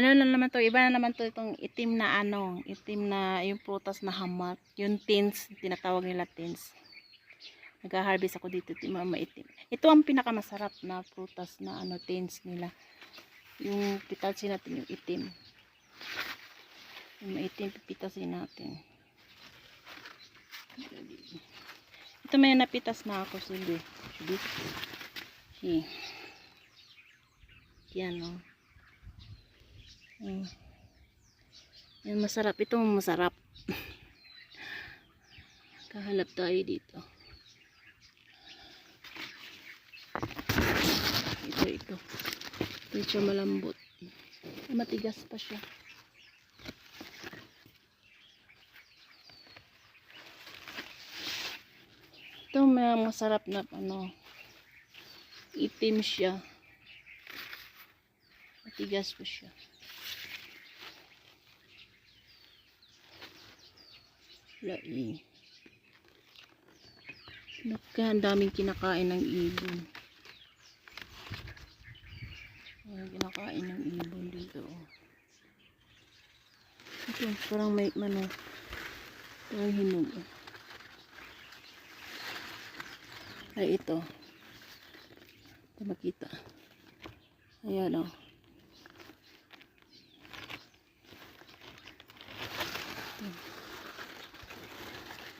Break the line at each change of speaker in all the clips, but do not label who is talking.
Ano na naman to, iba na naman to itong itim na ano, itim na yung prutas na hamat, yung tins, tinatawag nila tins. Nag-harvest ako dito, ito maitim. Ito ang pinakamasarap na prutas na ano, tins nila. Yung pitasin natin yung itim. Yung maitim, pipitasin natin. Ito may napitas na ako. Sige. Sige. Yan, oh. Mm. Yan, masarap. Ito masarap. Kahanap tayo dito. Ito, ito. Ito siya malambot. Matigas pa siya. Ito may masarap na ano. Itim siya. Matigas pa siya. Lai. Naka, ang daming kinakain ng ibon. Ay, kinakain ng ibon dito. Oh. Ito, parang may ano. Parang hinog. oh. Ay, ito. Ito makita. Ayan, oh.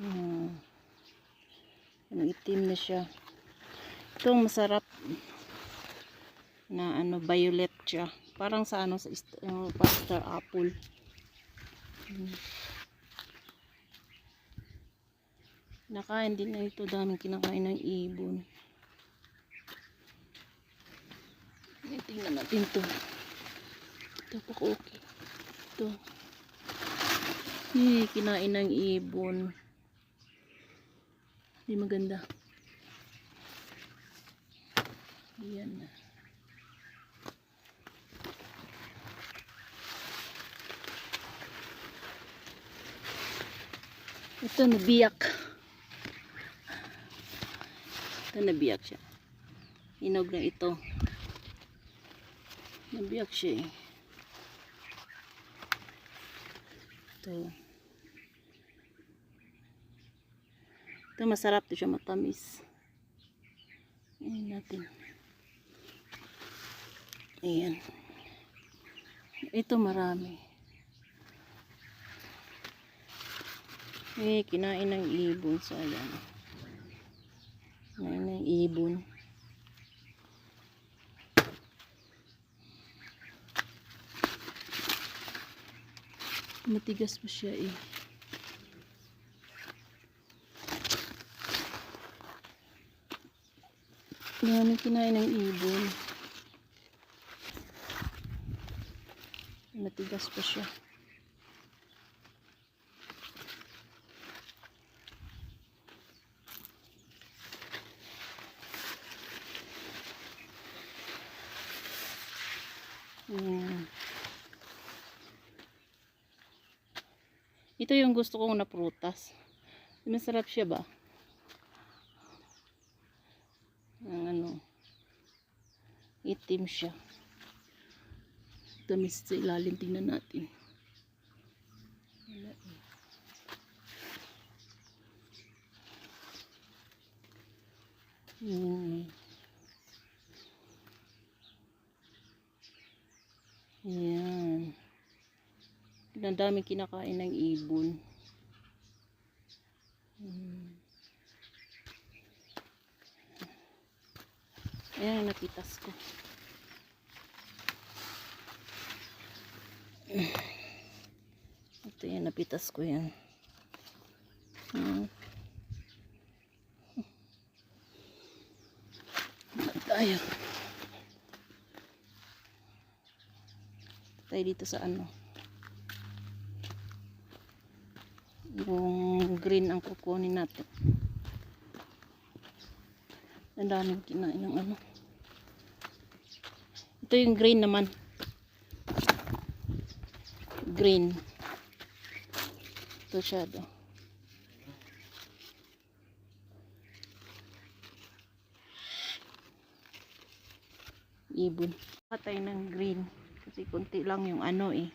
Hmm. Ano, itim na siya. Ito masarap na ano violet siya. Parang sa ano sa uh, pastor apple. Hmm. Nakain din na ito. Daming kinakain ng ibon. Tingnan natin to. Ito po okay. Ito. Eh, kinain ng ibon. Hindi maganda. Ayan na. Ito nabiyak. Ito nabiyak siya. Hinog na ito. Nabiyak siya eh. Ito. Ito masarap to siya matamis. Ayan natin. Ayan. Ito marami. Eh, kinain ng ibon. So, ayan. Kinain ng ibon. Matigas pa siya eh. Dami kinain ng ibon. Matigas pa siya. Ayan. Ito yung gusto kong na prutas. Masarap siya ba? Ang ano. Itim siya. Tamis sa ilalim. Tingnan natin. Wala eh. Hmm. Ayan. Ang daming kinakain ng ibon. Ayan, napitas ko. Ito yan, napitas ko yan. Hmm. Tayo dito sa ano. Yung green ang kukunin natin. Ang daming kinain ng ano. Ito yung green naman. Green. Ito siya do. Ibon. Patay ng green. Kasi konti lang yung ano eh.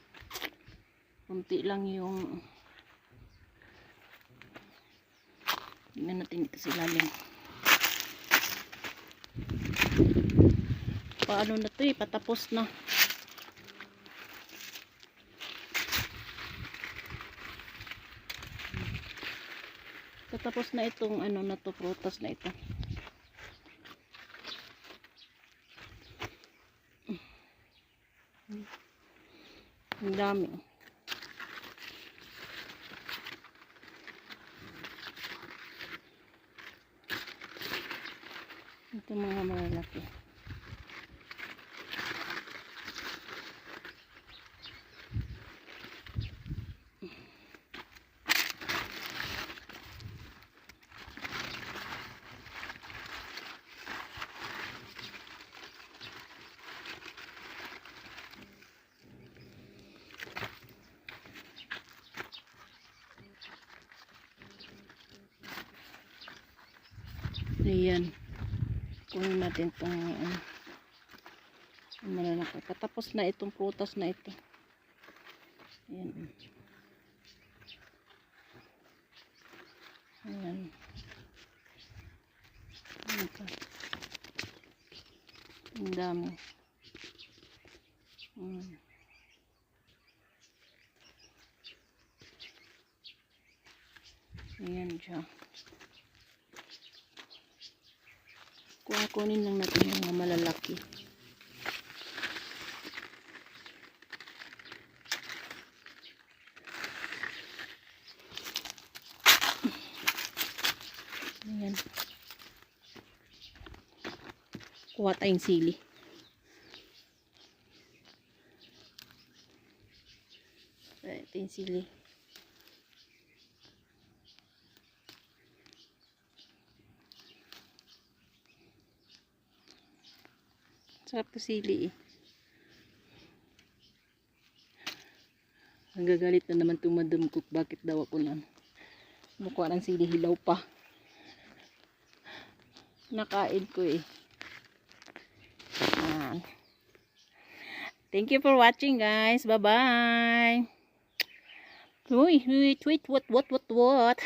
Konti lang yung Tingnan natin dito sa. Paano na to eh, patapos na. Patapos na itong ano na to, prutas na ito. Ang dami. Ito mga malalaki. Ayan. Kunin natin itong ano, yung malalaki. Patapos na itong prutas na ito. Ayan. Ayan. Ayan pa. Ang dami. Mm. Ayan siya. Kuha kunin lang natin yung malalaki. Ayan. Kuha tayong sili. Ito yung sili. Sarap to sili eh. Nagagalit na naman itong madam cook. Bakit daw ako lang mukha ng sili hilaw pa. Nakain ko eh. Yan. Thank you for watching guys. Bye-bye. Uy, wait, wait, what, what, what, what?